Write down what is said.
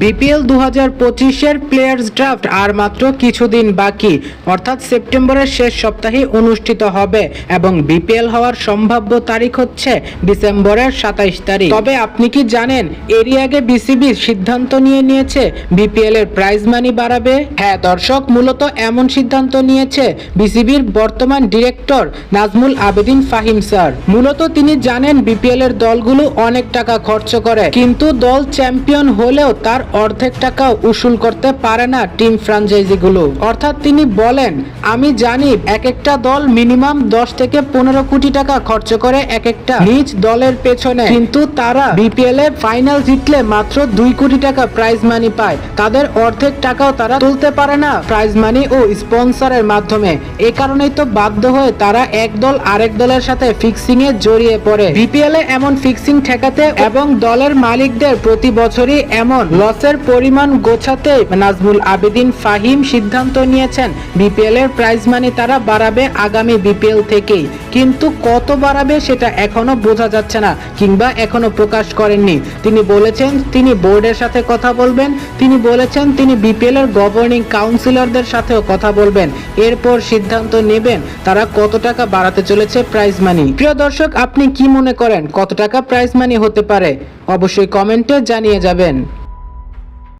BPL দু হাজার পঁচিশের প্লেয়ার্স ড্রাফট আর মাত্র কিছুদিন বাকি। অর্থাৎ সেপ্টেম্বরের শেষ সপ্তাহে অনুষ্ঠিত হবে এবং বিপিএল হওয়ার সম্ভাব্য তারিখ হচ্ছে ডিসেম্বরের সাতাইশ তারিখ। তবে আপনি কি জানেন, এরই আগে বিসিবি সিদ্ধান্ত নিয়ে নিয়েছে বিপিএল এর প্রাইজ মানি বাড়াবে? হ্যাঁ দর্শক, মূলত এমন সিদ্ধান্ত নিয়েছে বিসিবির বর্তমান ডিরেক্টর নাজমুল আবেদিন ফাহিম স্যার। মূলত তিনি জানেন বিপিএল এর দলগুলো অনেক টাকা খরচ করে, কিন্তু দল চ্যাম্পিয়ন হলেও তার অর্ধেক টাকা উসুল করতে পারে না টিম ফ্রাঞ্চাইজিগুলো। অর্থাৎ তিনি বলেন, আমি জানি এক একটা দল মিনিমাম দশ থেকে পনেরো কোটি টাকা খরচ করে এক একটা নিজ দলের পেছনে। কিন্তু তারা বিপিএল এ ফাইনাল জিতলে মাত্র দুই কোটি টাকা প্রাইজ মানি পায়। তাদের অর্ধেক টাকাও তারা তুলতে পারে না প্রাইজ মানি ও স্পন্সরের মাধ্যমে। এ কারণেই তো বাধ্য হয়ে তারা এক দল আরেক দলের সাথে ফিক্সিং এ জড়িয়ে পড়ে। বিপিএল এ এমন ফিক্সিং ঠেকাতে এবং দলের মালিকদের প্রতি বছরই এমন লসের পরিমাণ গোছাতে নাজমুল আবেদিন ফাহিম সিদ্ধান্ত নিয়েছেন, বিপিএল এর প্রাইজ মানি তারা বাড়াবে আগামী বিপিএল থেকেই। কিন্তু কত বাড়াবে সেটা এখনও বোঝা যাচ্ছে না, কিংবা এখনও প্রকাশ করেননি। তিনি বলেছেন, তিনি বোর্ডের সাথে কথা বলবেন, তিনি বলেছেন, তিনি বিপিএল এর গভর্নিং কাউন্সিলরদের সাথেও কথা বলবেন। এরপর সিদ্ধান্ত নেবেন তারা কত টাকা বাড়াতে চলেছে প্রাইজ মানি প্রিয় দর্শক, আপনি কি মনে করেন, কত টাকা প্রাইজ মানি হতে পারে? অবশ্যই কমেন্টে জানিয়ে যাবেন।